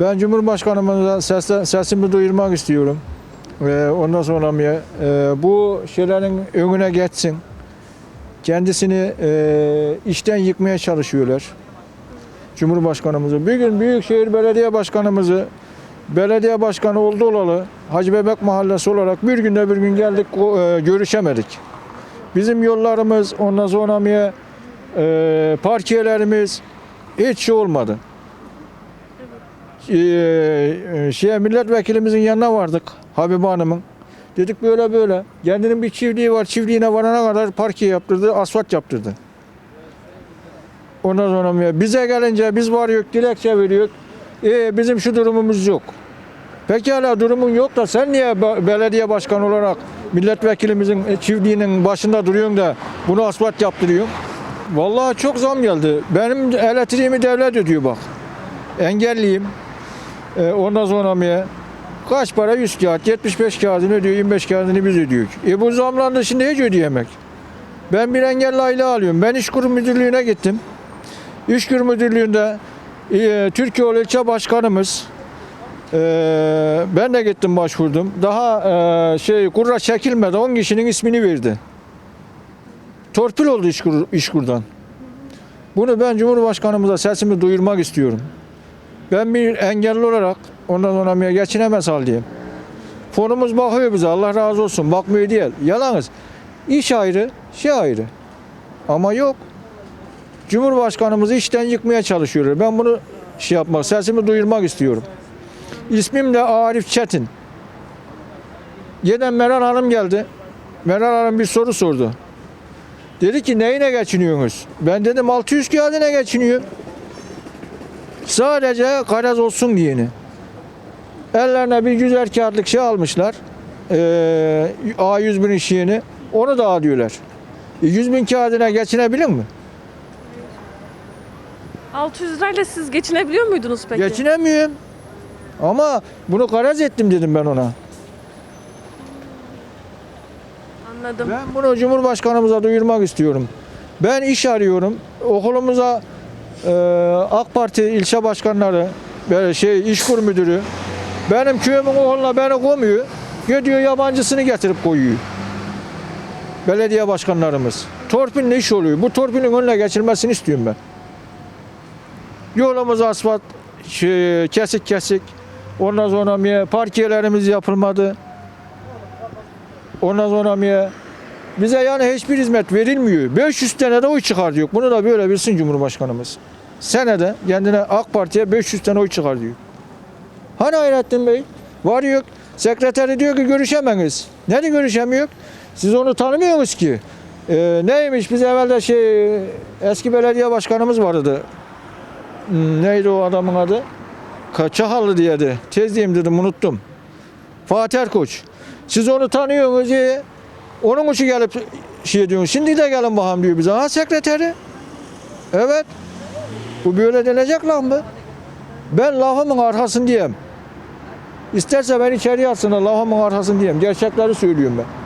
Ben Cumhurbaşkanımıza sesle, sesimi duyurmak istiyorum. Ee, ondan sonra mı, e, bu şeylerin önüne geçsin. Kendisini e, işten yıkmaya çalışıyorlar. Cumhurbaşkanımızı. Bir gün Büyükşehir Belediye Başkanımızı belediye başkanı oldu olalı Hacı Bebek Mahallesi olarak bir günde bir gün geldik e, görüşemedik. Bizim yollarımız ondan sonra e, parkiyelerimiz hiç şey olmadı. Ee, e, şeye milletvekilimizin yanına vardık Habibe Hanım'ın. Dedik böyle böyle. Kendinin bir çiftliği var. Çiftliğine varana kadar parke yaptırdı, asfalt yaptırdı. Ondan sonra bize gelince biz var yok, dilekçe veriyor. E, bizim şu durumumuz yok. Pekala durumun yok da sen niye be- belediye başkanı olarak milletvekilimizin e, çiftliğinin başında duruyorsun da bunu asfalt yaptırıyorsun? Vallahi çok zam geldi. Benim elektriğimi devlet ödüyor bak. Engelliyim. E, ondan sonra mı? Kaç para? 100 kağıt. 75 kağıdını ödüyor, 25 kağıdını biz ödüyoruz. E bu zamlandı şimdi hiç ödeyemek. Ben bir engelli aile alıyorum. Ben İşkur Müdürlüğü'ne gittim. İşkur Müdürlüğü'nde e, Türkiye İlçe Başkanımız e, ben de gittim başvurdum. Daha e, şey kurra çekilmedi. 10 kişinin ismini verdi. Torpil oldu İşkur, İşkur'dan. Bunu ben Cumhurbaşkanımıza sesimi duyurmak istiyorum. Ben bir engelli olarak ondan bir geçinemez haldeyim. Fonumuz bakıyor bize Allah razı olsun bakmıyor değil. Yalanız. İş ayrı, şey ayrı. Ama yok. Cumhurbaşkanımızı işten yıkmaya çalışıyorlar. Ben bunu şey yapmak, sesimi duyurmak istiyorum. İsmim de Arif Çetin. Yeden Meral Hanım geldi. Meral Hanım bir soru sordu. Dedi ki neyine geçiniyorsunuz? Ben dedim 600 kağıdına geçiniyor. Sadece garaj olsun diyeni. Ellerine bir güzel kağıtlık şey almışlar. Ee, A100 bin iş yeni. Onu da alıyorlar. E, 100 bin kağıdına geçinebilir mi? 600 lirayla siz geçinebiliyor muydunuz peki? Geçinemiyorum. Ama bunu garaj ettim dedim ben ona. Anladım. Ben bunu Cumhurbaşkanımıza duyurmak istiyorum. Ben iş arıyorum. Okulumuza e, AK Parti ilçe başkanları, böyle şey işkur müdürü benim köyümün oğluna beni koymuyor. Gidiyor yabancısını getirip koyuyor. Belediye başkanlarımız. Torpille iş oluyor. Bu torpilin önüne geçilmesini istiyorum ben. Yolumuz asfalt şey, kesik kesik. Ondan sonra parkiyelerimiz yapılmadı. Ondan sonra bize yani hiçbir hizmet verilmiyor. 500 tane de oy çıkar diyor. Bunu da böyle bilsin Cumhurbaşkanımız. Senede kendine AK Parti'ye 500 tane oy çıkar diyor. Hani Hayrettin Bey? Var yok. Sekreteri diyor ki görüşemeyiz. Ne de görüşemiyor? Siz onu tanımıyorsunuz ki. Ee, neymiş biz evvelde şey eski belediye başkanımız vardı. Hmm, Neydi o adamın adı? Çahallı diyedi. Tez diyeyim dedim unuttum. Fatih Erkoç. Siz onu tanıyorsunuz. iyi. Onun için gelip şey diyorsun. Şimdi de gelin bakalım diyor bize. Ha sekreteri. Evet. Bu böyle denecek laf mı? Ben lafımın arkasını diyeyim. İsterse beni içeriye atsınlar lafımın arkasını diyeyim. Gerçekleri söylüyorum ben.